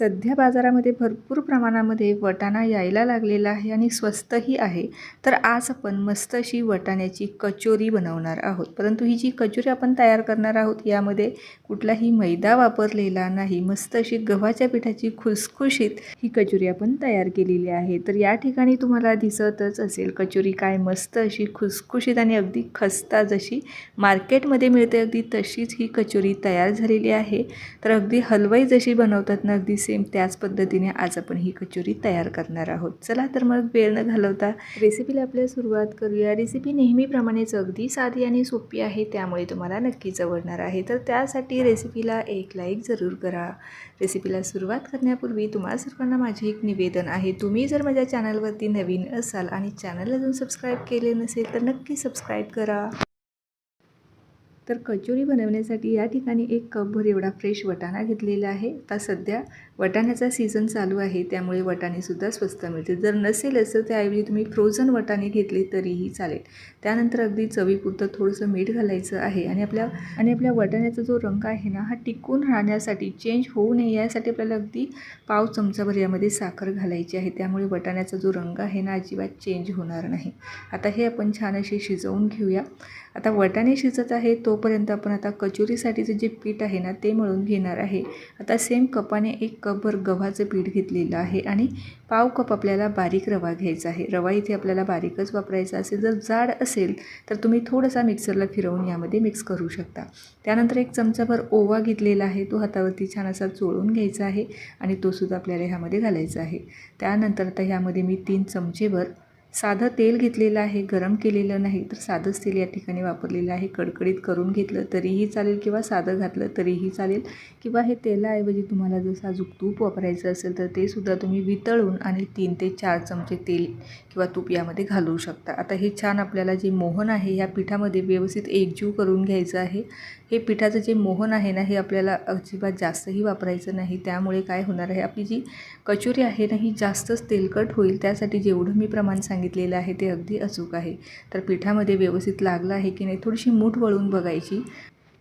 सध्या बाजारामध्ये भरपूर प्रमाणामध्ये वटाणा यायला लागलेला आहे आणि स्वस्तही आहे. तर आज आपण मस्त अशी वटाण्याची कचोरी बनवणार आहोत. परंतु ही जी कचोरी आपण तयार करणार आहोत यामध्ये कुठलाही मैदा वापरलेला नाही. मस्त अशी गव्हाच्या पिठाची खुसखुशीत ही कचोरी आपण तयार केलेली आहे. तर या ठिकाणी तुम्हाला दिसतच असेल कचोरी काय मस्त अशी खुसखुशीत आणि अगदी खस्ता जशी मार्केटमध्ये मिळते अगदी तशीच ही कचोरी तयार झालेली आहे. तर अगदी हलवाई जशी बनवतात ना अगदी सेम त्याच पद्धतीने आज आपण ही कचोरी तयार करणार आहोत. चला तर मग वेळ न घालवता रेसिपीला आपल्या सुरुवात करूया. रेसिपी नेहमीप्रमाणेच अगदी साधी आणि सोपी आहे त्यामुळे तुम्हाला नक्कीच आवडणार आहे. तर त्यासाठी रेसिपीला एक लाईक जरूर करा. रेसिपीला सुरुवात करण्यापूर्वी तुम्हाला सर्वांना माझे एक निवेदन आहे. तुम्ही जर माझ्या चॅनलवरती नवीन असाल आणि चॅनल अजून सबस्क्राईब केले नसेल तर नक्की सबस्क्राईब करा. तर कचोरी बनवण्यासाठी या ठिकाणी एक कपभर एवढा फ्रेश वटाणा घेतलेला आहे. आता सध्या वटाण्याचा सीझन चालू आहे त्यामुळे वटाणेसुद्धा स्वस्त मिळते. जर नसेल असं त्याऐवजी तुम्ही फ्रोझन वटाणे घेतले तरीही चालेल. त्यानंतर अगदी चवीपुरतं थोडंसं मीठ घालायचं आहे आणि आपल्या आणि आपल्या वटाण्याचा जो रंग आहे ना हा टिकून राहण्यासाठी चेंज होऊ नये यासाठी आपल्याला अगदी पाव चमचाभर यामध्ये साखर घालायची आहे. त्यामुळे वटाण्याचा जो रंग आहे ना अजिबात चेंज होणार नाही. आता हे आपण छान असे शिजवून घेऊया. आता वटाणे शिजत आहे तोपर्यंत आपण आता कचोरीसाठीचं जे पीठ आहे ना ते मळून घेणार आहे. आता सेम कपाने एक कप कपभर गव्हाचं पीठ घेतलेलं आहे आणि पाव कप आपल्याला बारीक रवा घ्यायचा आहे. रवा इथे आपल्याला बारीकच वापरायचा असेल जर जाड असेल तर तुम्ही थोडासा मिक्सरला फिरवून यामध्ये मिक्स करू शकता. त्यानंतर एक चमचाभर ओवा घेतलेला आहे तो हातावरती छान असा चोळून घ्यायचा आहे आणि तोसुद्धा आपल्याला ह्यामध्ये घालायचा आहे. त्यानंतर आता ह्यामध्ये मी तीन चमचेभर साधं तेल घेतलेलं आहे गरम केलेलं नाही तर साधंच तेल या ठिकाणी वापरलेलं आहे. कडकडीत करून घेतलं तरीही चालेल किंवा साधं घातलं तरीही चालेल. किंवा हे तेलाऐवजी तुम्हाला जसं साजूक तूप वापरायचं असेल तर ते सुद्धा तुम्ही वितळून आणि तीन ते चार चमचे तेल किंवा तूप यामध्ये घालवू शकता. आता हे छान आपल्याला जे मोहन आहे ह्या पिठामध्ये व्यवस्थित एकजीव करून घ्यायचं आहे. हे पिठाचं जे मोहन आहे ना हे आपल्याला अजिबात जास्तही वापरायचं नाही. त्यामुळे काय होणार आहे आपली जी कचोरी आहे ना ही जास्तच तेलकट होईल. त्यासाठी जेवढं मी प्रमाण सांगितलेलं आहे ते अगदी अचूक आहे. तर पिठामध्ये व्यवस्थित लागलं आहे की नाही थोडीशी मूठ वळून बघायची.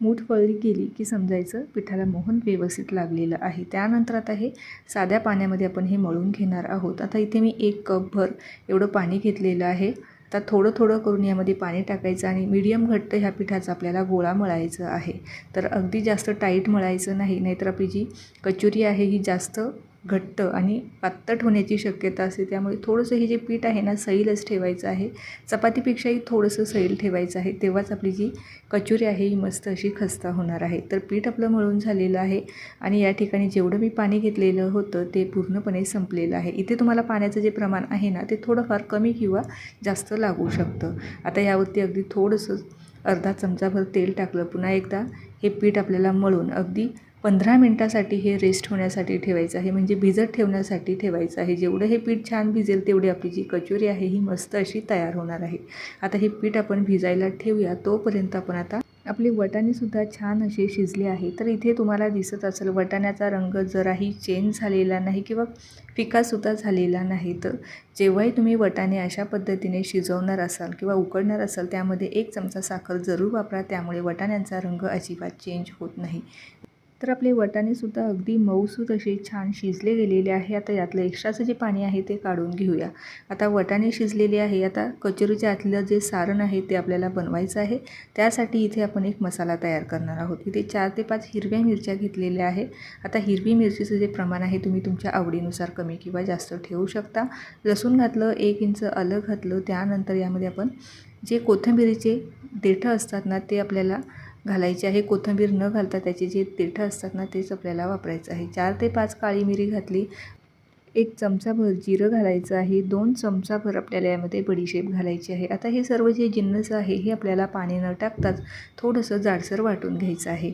मूठ वळली गेली की समजायचं पिठाला मोहन व्यवस्थित लागलेलं आहे. त्यानंतर आता हे साध्या पाण्यामध्ये आपण हे मळून घेणार आहोत. आता इथे मी एक कपभर एवढं पाणी घेतलेलं आहे. आता थोडं थोडं करून यामध्ये पाणी टाकायचं आणि मीडियम घट्ट ह्या पिठाचा आपल्याला गोळा मळायचं आहे. तर अगदी जास्त टाईट मळायचं नाही नाहीतर आपली जी कचोरी आहे ही जास्त घट्ट आणि पातट होण्याची शक्यता असते. त्यामुळे थोडंसं हे जे पीठ आहे ना सैलच ठेवायचं आहे. चपातीपेक्षाही थोडंसं सैल ठेवायचं आहे. तेव्हाच आपली जी कचोरी आहे ही मस्त अशी खस्ता होणार आहे. तर पीठ आपलं मळून झालेलं आहे आणि या ठिकाणी जेवढं मी पाणी घेतलेलं होतं ते पूर्णपणे संपलेलं आहे. इथे तुम्हाला पाण्याचं जे प्रमाण आहे ना ते थोडंफार कमी किंवा जास्त लागू शकतं. आता यावरती अगदी थोडंसं अर्धा चमचाभर तेल टाकलं. पुन्हा एकदा हे पीठ आपल्याला मळून अगदी पंधरा मिनटासाठी हे रेस्ट होण्यासाठी ठेवायचं आहे. म्हणजे भिजत ठेवण्यासाठी ठेवायचं आहे. जेवढं हे पीठ छान भिजेल तेवढी आपली जी कचोरी आहे ही मस्त अशी तयार होणार आहे. आता हे पीठ आपण भिजायला ठेवूया. तोपर्यंत आपण आता आपले वटाणेसुद्धा छान असे शिजले आहे. तर इथे तुम्हाला दिसत असेल वटाण्याचा रंग जराही चेंज झालेला नाही किंवा फिकासुद्धा झालेला नाही. तर जेव्हाही तुम्ही वटाणे अशा पद्धतीने शिजवणार असाल किंवा उकडणार असाल त्यामध्ये एक चमचा साखर जरूर वापरा. त्यामुळे वटाण्यांचा रंग अजिबात चेंज होत नाही. तर आपले वटाणेसुद्धा अगदी मऊसूत असे छान शिजले गेलेले आहे. आता यातलं एक्स्ट्राचं जे पाणी आहे ते काढून घेऊया. आता वटाणे शिजलेले आहे. आता कचोरीच्या आतलं जे सारण आहे ते आपल्याला बनवायचं आहे. त्यासाठी इथे आपण एक मसाला तयार करणार आहोत. इथे चार ते पाच हिरव्या मिरच्या घेतलेल्या आहे. आता हिरवी मिरचीचं जे प्रमाण आहे तुम्ही तुमच्या आवडीनुसार कमी किंवा जास्त ठेवू शकता. लसूण घातलं एक इंच अलग घातलं त्यानंतर यामध्ये आपण जे कोथिंबिरीचे देठं असतात ना ते आपल्याला घालायचे आहे. कोथिंबीर न घालता त्याचे जे देठं असतात ना तेच आपल्याला वापरायचं आहे. चार ते पाच काळी मिरी घातली. एक चमचाभर जिरं घालायचं आहे. दोन चमचाभर आपल्याला यामध्ये बडीशेप घालायची आहे. आता हे सर्व जे जिन्नस आहे हे आपल्याला पाणी न टाकताच थोडंसं जाडसर वाटून घ्यायचं आहे.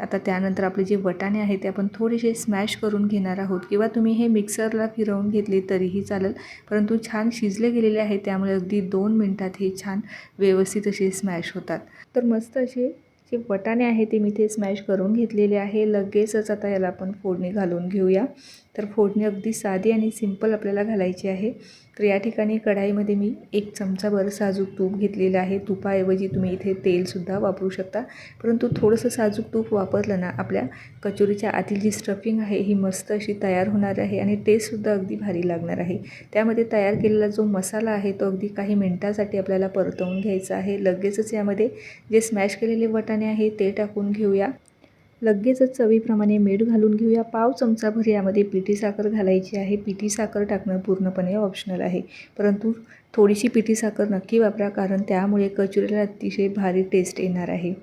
आता त्यानंतर आपले जे वटाणे आहे ते आपण थोडेसे स्मॅश करून घेणार आहोत. किंवा तुम्ही हे मिक्सरला फिरवून घेतले तरीही चालेल. परंतु छान शिजले गेलेले आहे त्यामुळे अगदी दोन मिनटात हे छान व्यवस्थित असे स्मॅश होतात. तर मस्त असे जे वटाणे आहे ते मी ते स्मॅश करून घेतलेले आहे. लगेचच आता याला आपण फोडणी घालून घेऊया. तर फोडणी अगदी साधी आणि सिंपल आपल्याला घालायची आहे. तर या ठिकाणी कढाईमध्ये मी एक चमचाभर साजूक तूप घेतलेलं आहे. तुपाऐवजी तुम्ही इथे तेलसुद्धा वापरू शकता. परंतु थोडंसं साजूक तूप वापरलं ना आपल्या कचोरीच्या आतील जी स्टफिंग आहे ही मस्त अशी तयार होणार आहे आणि टेस्टसुद्धा अगदी भारी लागणार आहे. त्यामध्ये तयार केलेला जो मसाला आहे तो अगदी काही मिनटासाठी आपल्याला परतवून घ्यायचा आहे. लगेचच यामध्ये जे स्मॅश केलेले वटाणे आहे ते टाकून घेऊया. लगेचच चवीप्रमाणे मीठ घालून घेऊया. पाव चमचाभर यामध्ये पिठी साखर घालायची आहे. पिठी साखर टाकणं पूर्णपणे ऑप्शनल आहे. परंतु थोडीशी पिठी साखर नक्की वापरा कारण त्यामुळे कचोरीला अतिशय भारी टेस्ट येणार आहे.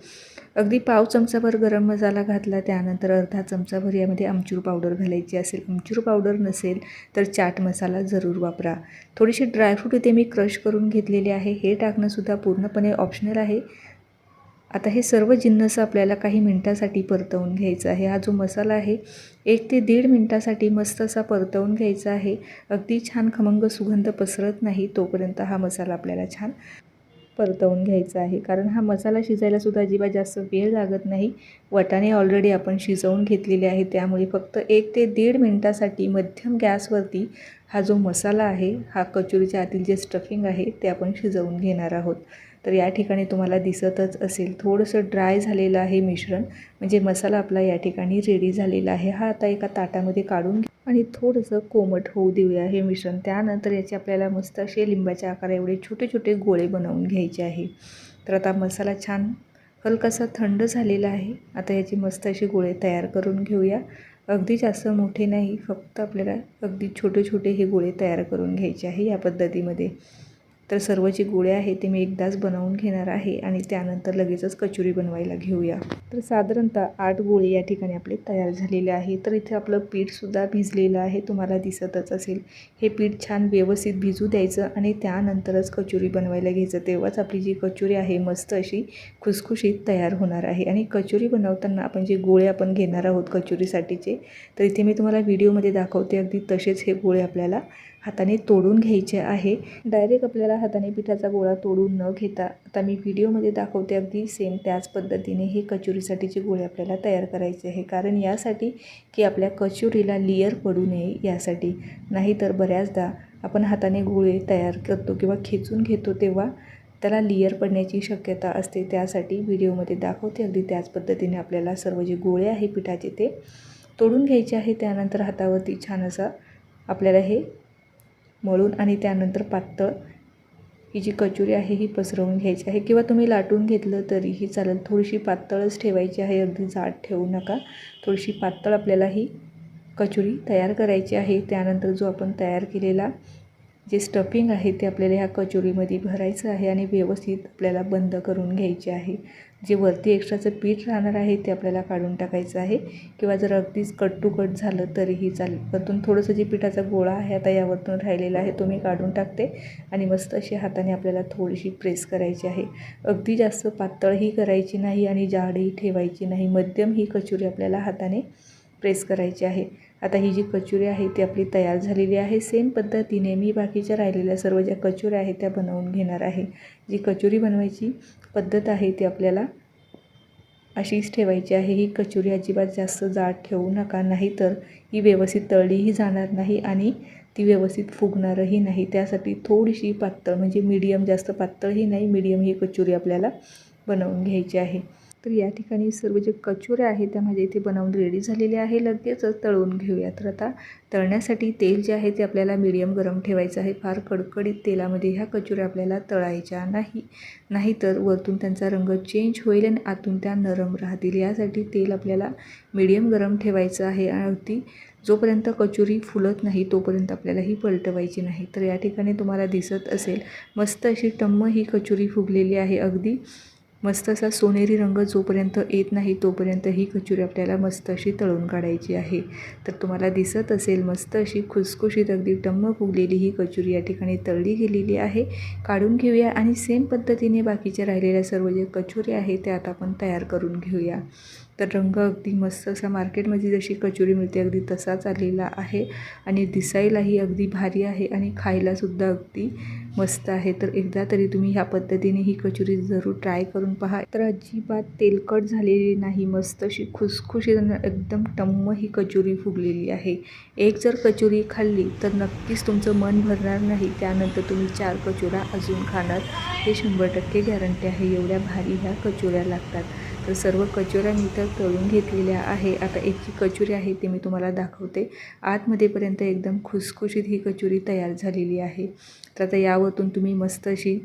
अगदी पाव चमचाभर गरम मसाला घातला त्यानंतर अर्धा चमचाभर यामध्ये आमचूर पावडर घालायची असेल. आमचूर पावडर नसेल तर चाट मसाला जरूर वापरा. थोडीशी ड्रायफ्रूट इथे मी क्रश करून घेतलेले आहे. हे टाकणंसुद्धा पूर्णपणे ऑप्शनल आहे. आता हे सर्व जिन्नस आपल्याला काही मिनटासाठी परतवून घ्यायचं आहे. हा जो मसाला आहे एक ते दीड मिनटासाठी मस्त असा परतवून घ्यायचा आहे. अगदी छान खमंग सुगंध पसरत नाही तोपर्यंत हा मसाला आपल्याला छान परतवून घ्यायचा आहे. कारण हा मसाला शिजायलासुद्धा अजिबात जास्त वेळ लागत नाही. वटाणे ऑलरेडी आपण शिजवून घेतलेले आहे त्यामुळे फक्त एक ते दीड मिनटासाठी मध्यम गॅसवरती हा जो मसाला आहे हा कचोरीच्या आतील जे स्टफिंग आहे ते आपण शिजवून घेणार आहोत. तर या ठिकाणी तुम्हाला दिसतच असेल. थोडंसं ड्राय झालेलं आहे मिश्रण. म्हणजे मसाला आपला या ठिकाणी रेडी झालेला आहे. हा आता एका ताटामध्ये काढून घे आणि थोडंसं कोमट होऊ देऊया हे मिश्रण. त्यानंतर याचे आपल्याला मस्त असे लिंबाच्या आकारा एवढे छोटे छोटे गोळे बनवून घ्यायचे आहे. तर आता मसाला छान हलकासा थंड झालेला आहे. आता याची मस्त असे गोळे तयार करून घेऊया. अगदी जास्त मोठे नाही. फक्त आपल्याला अगदी छोटे छोटे हे गोळे तयार करून घ्यायचे आहे या पद्धतीमध्ये. तर सर्व जे गोळे आहेत ते मी एकदाच बनवून घेणार आहे आणि त्यानंतर लगेचच कचोरी बनवायला घेऊया. तर साधारणतः आठ गोळे या ठिकाणी आपले तयार झालेले आहे तर इथे आपलं पीठसुद्धा भिजलेलं आहे. तुम्हाला दिसतच असेल. हे पीठ छान व्यवस्थित भिजू द्यायचं आणि त्यानंतरच कचोरी बनवायला घ्यायचं. तेव्हाच आपली जी कचोरी आहे मस्त अशी खुसखुशीत तयार होणार आहे. आणि कचोरी बनवताना आपण जे गोळे आपण घेणार आहोत कचोरीसाठीचे तर इथे मी तुम्हाला व्हिडिओमध्ये दाखवते. अगदी तसेच हे गोळे आपल्याला हाताने तोडून घ्यायचे आहे. डायरेक्ट आपल्याला हाताने पिठाचा गोळा तोडून न घेता आता मी व्हिडिओमध्ये दाखवते अगदी सेम त्याच पद्धतीने हे कचोरीसाठीचे गोळे आपल्याला तयार करायचे आहे. कारण यासाठी की आपल्या कचोरीला लिअर पडू नये यासाठी. नाहीतर बऱ्याचदा आपण हाताने गोळे तयार करतो किंवा खेचून घेतो तेव्हा त्याला लिअर पडण्याची शक्यता असते. त्यासाठी व्हिडिओमध्ये दाखवते अगदी त्याच पद्धतीने आपल्याला सर्व जे गोळे आहे पिठाचे ते तोडून घ्यायचे आहे. त्यानंतर हातावरती छान असा आपल्याला हे मळून आणि त्यानंतर पातळ ही जी कचोरी आहे ही पसरवून घ्यायची आहे. किंवा तुम्ही लाटून घेतलं तरीही चालेल. थोडीशी पातळच ठेवायची आहे. अगदी जाड ठेवू नका. थोडीशी पातळ आपल्याला ही कचोरी तयार करायची आहे. त्यानंतर जो आपण तयार केलेला जे स्टफिंग आहे ते आपल्याला ह्या कचोरीमध्ये भरायचं आहे आणि व्यवस्थित आपल्याला बंद करून घ्यायचे आहे. जे वरती एक्स्ट्राचं पीठ राहणार आहे ते आपल्याला काढून टाकायचं आहे. किंवा जर अगदीच कट टू कट झालं तरीही चालेल. परतून थोडंसं जे पिठाचा गोळा आहे आता यावरतून राहिलेला आहे तो मी काढून टाकते. आणि मस्त अशी हाताने आपल्याला थोडीशी प्रेस करायची आहे. अगदी जास्त पातळही करायची नाही आणि जाडही ठेवायची नाही. मध्यम ही कचोरी आपल्याला हाताने प्रेस करायची आहे. आता ही जी कचोरी आहे ती आपली तयार झालेली आहे. सेम पद्धतीने मी बाकीच्या राहिलेल्या सर्व ज्या कचोऱ्या आहेत त्या बनवून घेणार आहे. जी कचोरी बनवायची पद्धत आहे ती आपल्याला अशीच ठेवायची आहे. ही कचोरी अजिबात जास्त जाड ठेवू नका नाही तर ही व्यवस्थित तळलीही जाणार नाही आणि ती व्यवस्थित फुगणारही नाही. त्यासाठी थोडीशी पातळ म्हणजे मीडियम जास्त पातळही नाही मीडियम ही कचोरी आपल्याला बनवून घ्यायची आहे. तर या ठिकाणी सर्व जे कचोऱ्या आहेत त्या माझ्या इथे बनवून रेडी झालेले आहे. लगेचच तळून घेऊया. तर आता तळण्यासाठी तेल जे आहे ते आपल्याला मीडियम गरम ठेवायचं आहे. फार कडकडीत तेलामध्ये ह्या कचोऱ्या आपल्याला तळायच्या नाही. नाहीतर वरतून त्यांचा रंग चेंज होईल आणि आतून त्या नरम राहतील. यासाठी तेल आपल्याला मीडियम गरम ठेवायचं आहे. आणि अगदी जोपर्यंत कचोरी फुलत नाही तोपर्यंत आपल्याला ही पलटवायची नाही. तर या ठिकाणी तुम्हाला दिसत असेल मस्त अशी टम्म ही कचोरी फुगलेली आहे. अगदी मस्त असा सोनेरी रंग जोपर्यंत येत नाही तोपर्यंत ही कचोरी आपल्याला मस्त अशी तळून काढायची आहे. तर तुम्हाला दिसत असेल मस्त अशी खुसखुशीत अगदी टम्म फुगलेली ही कचोरी या ठिकाणी तळली गेलेली आहे. काढून घेऊया आणि सेम पद्धतीने बाकीच्या राहिलेल्या सर्व जे कचोरी आहे त्या आता आपण तयार करून घेऊया. तर रंग अगदी मस्त असा मार्केटमध्ये जशी कचोरी मिळते अगदी तसाच आलेला आहे. आणि दिसायलाही अगदी भारी आहे आणि खायलासुद्धा अगदी मस्त आहे तर एकदा तरी तुम्ही ह्या पद्धतीने ही कचोरी जरूर ट्राय करून पहा. तर अजिबात तेलकट झालेली नाही मस्त अशी खुसखुशी एकदम टम्म ही कचोरी फुगलेली आहे. एक जर कचोरी खाल्ली तर नक्कीच तुमचं मन भरणार नाही. त्यानंतर तुम्ही चार कचोऱ्या अजून खाणार. हे शंभर टक्के गॅरंटी आहे एवढ्या भारी ह्या कचोऱ्या लागतात. तर सर्व कचोऱ्या मी तर तळून घेतलेल्या आहे. आता एक जी कचोरी आहे ते मी तुम्हाला दाखवते. आतमध्येपर्यंत एकदम खुसखुशीत ही कचोरी तयार झालेली आहे. तर आता यावरतून तुम्ही मस्त अशी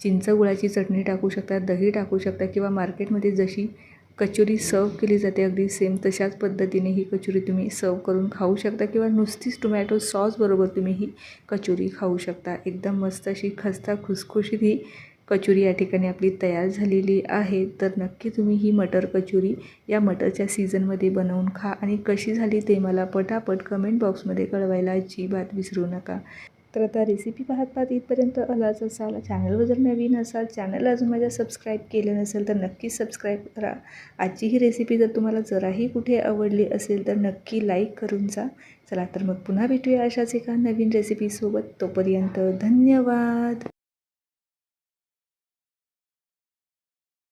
चिंच गुळाची चटणी टाकू शकता दही टाकू शकता किंवा मार्केटमध्ये जशी कचोरी सर्व केली जाते अगदी सेम तशाच पद्धतीने ही कचोरी तुम्ही सर्व करून खाऊ शकता किंवा नुसतीच टोमॅटो सॉसबरोबर तुम्ही ही कचोरी खाऊ शकता. एकदम मस्त अशी खस्ता खुसखुशीत ही कचोरी या ठिकाणी आपली तयार झालेली आहे. तर नक्की तुम्ही ही मटर कचोरी या मटरच्या सीझनमध्ये बनवून खा आणि कशी झाली ते मला पटापट कमेंट बॉक्समध्ये कळवायला अजिबात विसरू नका. तर आता रेसिपी पाहत पाहत इथपर्यंत आलाच असाल चॅनलवर जर नवीन असाल चॅनल अजून माझ्या सबस्क्राईब केलं नसेल तर नक्कीच सबस्क्राईब करा. आजची ही रेसिपी जर तुम्हाला जराही कुठे आवडली असेल तर नक्की लाईक करून जा. चला तर मग पुन्हा भेटूया अशाच एका नवीन रेसिपीसोबत तोपर्यंत धन्यवाद!